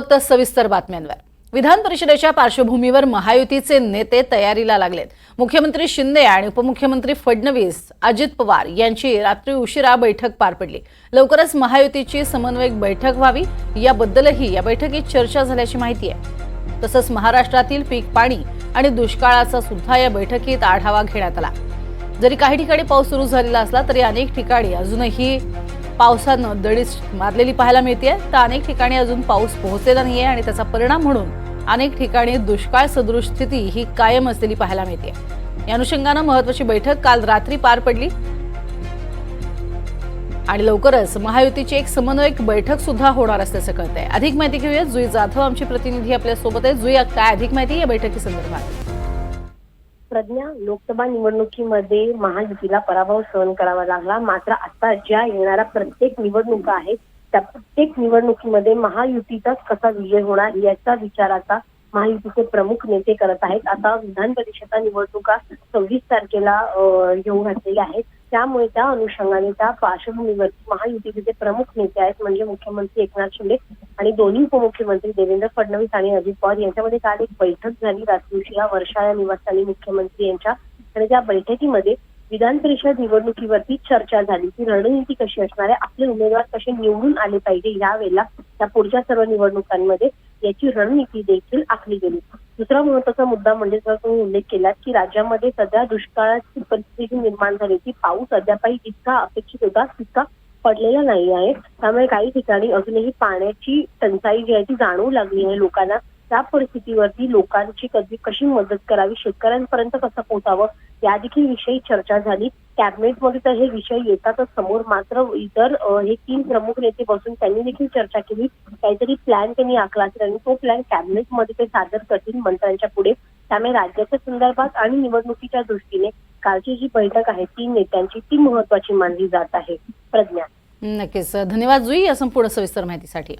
फक्त सविस्तर बातम्यांवर. विधान परिषदेच्या पार्श्वभूमीवर महायुतीचे नेते तयारीला लागलेत. मुख्यमंत्री शिंदे आणि उपमुख्यमंत्री फडणवीस अजित पवार यांची रात्री उशिरा बैठक पार पडली. लवकरच महायुतीची समन्वयक बैठक व्हावी याबद्दलही या बैठकीत चर्चा झाल्याची माहिती आहे. तसंच महाराष्ट्रातील पीक पाणी आणि दुष्काळाचा सुद्धा या बैठकीत आढावा घेण्यात आला. जरी काही ठिकाणी पाऊस सुरू झालेला असला तरी अनेक ठिकाणी अजूनही पावसानं दडीच मारलेली पाहायला मिळते तर अनेक ठिकाणी अजून पाऊस पोहोचलेला नाहीये आणि त्याचा परिणाम म्हणून अनेक ठिकाणी दुष्काळ सदृश स्थिती ही कायम असलेली पाहायला मिळते या अनुषंगानं महत्वाची बैठक काल रात्री पार पडली. आणि लवकरच महायुतीची एक समन्वयक बैठक सुद्धा होणार असल्याचं आहे अधिक माहिती घेऊया जुई जाधव आमची प्रतिनिधी आपल्यासोबत आहे जुई काय अधिक माहिती या बैठकी संदर्भात प्रज्ञा लोकसभा निवडणुकीमध्ये महायुतीला पराभव सहन करावा लागला. मात्र आता ज्या येणाऱ्या प्रत्येक निवडणुका आहेत त्या प्रत्येक निवडणुकीमध्ये महायुतीचाच कसा विजय होणार याचा विचार आता महायुतीचे प्रमुख नेते करत आहेत. आता विधान परिषदा निवडणुका सव्वीस तारखेला येऊ घातलेल्या आहेत. त्यामुळे त्या अनुषंगाने त्या पार्श्वभूमीवरती महायुतीचे जे प्रमुख नेते आहेत म्हणजे मुख्यमंत्री एकनाथ शिंदे आणि दोन्ही उपमुख्यमंत्री देवेंद्र फडणवीस आणि अजित पवार यांच्यामध्ये काल एक बैठक झाली. रात्री या वर्षा या निवासस्थानी मुख्यमंत्री यांच्या आणि त्या बैठकीमध्ये विधान परिषद निवडणुकीवरती चर्चा झाली. की रणनीती कशी असणार आहे? आपले उमेदवार कसे निवडून आले पाहिजे? यावेळेला त्या पुढच्या सर्व निवडणुकांमध्ये याची रणनीती देखील आखली गेली. दुसरा महत्त्वाचा मुद्दा म्हणजे जर तुम्ही उल्लेख केला की राज्यामध्ये सध्या दुष्काळाची परिस्थिती निर्माण झाली की पाऊस अद्यापही जितका अपेक्षित होता तितका पडलेला नाही आहे. त्यामुळे काही ठिकाणी अजूनही पाण्याची टंचाई जी आहे ती जाणवू लागली आहे लोकांना. त्या परिस्थितीवरती लोकांची कधी कशी मदत करावी शेतकऱ्यांपर्यंत कसं पोहोचावं या देखील विषयी चर्चा झाली. कॅबिनेटमध्ये तर हे विषय येतातच समोर. मात्र इतर हे तीन प्रमुख नेते बसून त्यांनी देखील चर्चा केली. काहीतरी प्लॅन त्यांनी आखला असेल आणि तो प्लॅन कॅबिनेटमध्ये ते सादर करतील मंत्र्यांच्या पुढे. त्यामुळे राज्याच्या संदर्भात आणि निवडणुकीच्या दृष्टीने कालची जी बैठक आहे तीन नेत्यांची ती महत्वाची मानली जात आहे. प्रज्ञा. नक्कीच. धन्यवाद जुई या संपूर्ण सविस्तर माहितीसाठी.